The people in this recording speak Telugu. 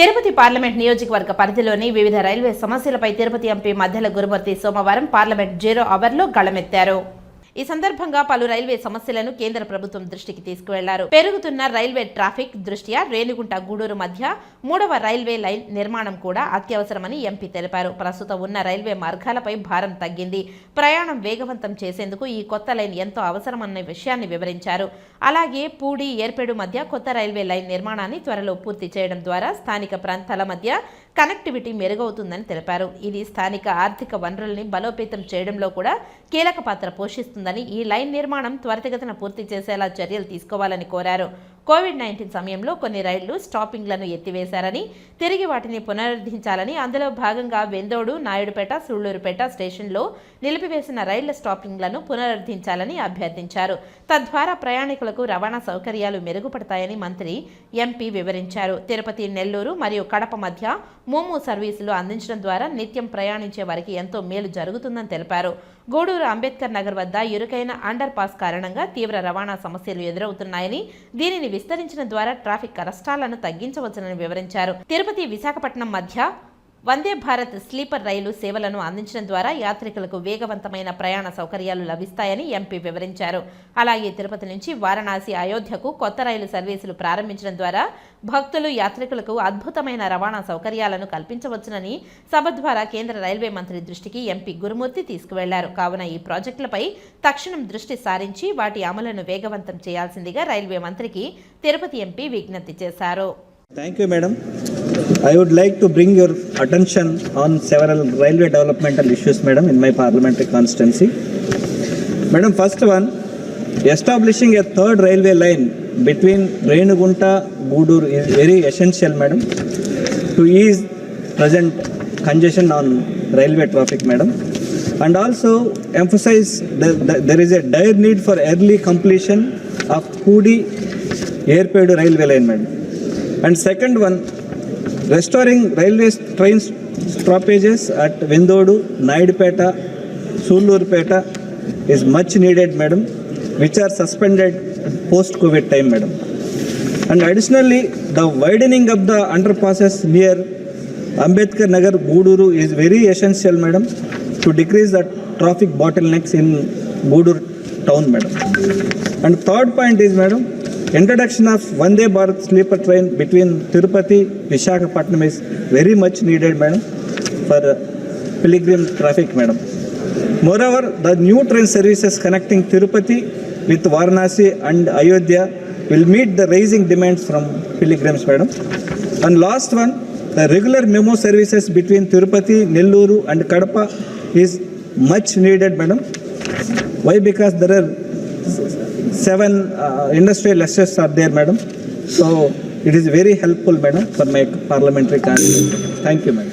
తిరుపతి పార్లమెంట్ నియోజకవర్గ పరిధిలోని వివిధ రైల్వే సమస్యలపై తిరుపతి ఎంపీ మధ్యల గురుమూర్తి సోమవారం పార్లమెంట్ జీరో అవర్లో గళమెత్తారు. ఈ సందర్భంగా పలు రైల్వే సమస్యలను కేంద్ర ప్రభుత్వం దృష్టికి తీసుకువెళ్ళారు. పెరుగుతున్న రైల్వే ట్రాఫిక్ దృష్ట్యా రేణిగుంట గూడూరు మధ్య మూడవ రైల్వే లైన్ నిర్మాణం కూడా అత్యవసరమని ఎంపీ తెలిపారు. ప్రస్తుతం ఉన్న రైల్వే మార్గాలపై భారం తగ్గింది. ప్రయాణం వేగవంతం చేసేందుకు ఈ కొత్త లైన్ ఎంతో అవసరమన్న విషయాన్ని వివరించారు. అలాగే పూడి ఏర్పేడు మధ్య కొత్త రైల్వే లైన్ నిర్మాణాన్ని త్వరలో పూర్తి చేయడం ద్వారా స్థానిక ప్రాంతాల మధ్య కనెక్టివిటీ మెరుగవుతుందని తెలిపారు. ఇది స్థానిక ఆర్థిక వనరుల్ని బలోపేతం చేయడంలో కూడా కీలక పాత్ర పోషిస్తుంది. పోషిస్తుందని ఈ లైన్ నిర్మాణం త్వరితగతిన పూర్తి చేసేలా చర్యలు తీసుకోవాలని కోరారు. కోవిడ్ నైన్టీన్ సమయంలో కొన్ని రైళ్ళు స్టాపింగ్లను ఎత్తివేశారని తిరిగి వాటిని పునరుద్ధరించాలని అందులో భాగంగా వెందోడు నాయుడుపేట సూళ్ళూరుపేట స్టేషన్లో నిలిపివేసిన రైళ్ళ స్టాపింగ్లను పునరుద్ధరించాలని అభ్యర్థించారు. తద్వారా ప్రయాణికులకు రవాణా సౌకర్యాలు మెరుగుపడతాయని మంత్రి ఎంపీ వివరించారు. తిరుపతి నెల్లూరు మరియు కడప మధ్య మోమో సర్వీసులు అందించడం ద్వారా నిత్యం ప్రయాణించే వారికి ఎంతో మేలు జరుగుతుందని తెలిపారు. గూడూరు అంబేద్కర్ నగర్ వద్ద ఇరుకైన అండర్ పాస్ కారణంగా తీవ్ర రవాణా సమస్యలు ఎదురవుతున్నాయని దీనిని విస్తరించడం ద్వారా ట్రాఫిక్ కష్టాలను తగ్గించవచ్చునని వివరించారు. తిరుపతి విశాఖపట్నం మధ్య వందే భారత్ స్లీపర్ రైలు సేవలను అందించడం ద్వారా యాత్రికులకు వేగవంతమైన ప్రయాణ సౌకర్యాలు లభిస్తాయని ఎంపీ వివరించారు. అలాగే తిరుపతి నుంచి వారణాసి అయోధ్యకు కొత్త రైలు సర్వీసులు ప్రారంభించడం ద్వారా భక్తులు యాత్రికులకు అద్భుతమైన రవాణా సౌకర్యాలను కల్పించవచ్చునని సభ ద్వారా కేంద్ర రైల్వే మంత్రి దృష్టికి ఎంపీ గురుమూర్తి తీసుకువెళ్ళారు. కావున ఈ ప్రాజెక్టులపై తక్షణం దృష్టి సారించి వాటి అమలును వేగవంతం చేయాల్సిందిగా రైల్వే మంత్రికి తిరుపతి ఎంపీ విజ్ఞప్తి చేశారు. Thank you madam I would like to bring your attention on several railway developmental issues, madam, in my parliamentary constituency. Madam, first one, establishing a third railway line between Renugunta, Gudur is very essential, madam, to ease present congestion on railway traffic, madam. And also emphasize that there is a dire need for early completion of Pudi Airpedu railway line, madam. And second one, restoring railway train stoppages at Vendodu, Naidpeta, Sulurpeta is much needed, madam, which are suspended post-COVID time, madam. And additionally, the widening of the underpasses near Ambedkar Nagar, Guduru is very essential, madam, to decrease the traffic bottlenecks in Gudur town, madam. And third point is, madam, introduction of Vande Bharat sleeper train between Tirupati, Vishakhapatnam is very much needed, madam, for uh, pilgrim traffic, madam. Moreover, the new train services connecting Tirupati with Varanasi and Ayodhya will meet the rising demands from pilgrims, madam. And last one, the regular memo services between Tirupati, Nelluru and Kadapa is much needed, madam. Why? Because there are seven uh, industrial assets are there, madam. So it is very helpful, madam, for my parliamentary candidate. Thank you, madam.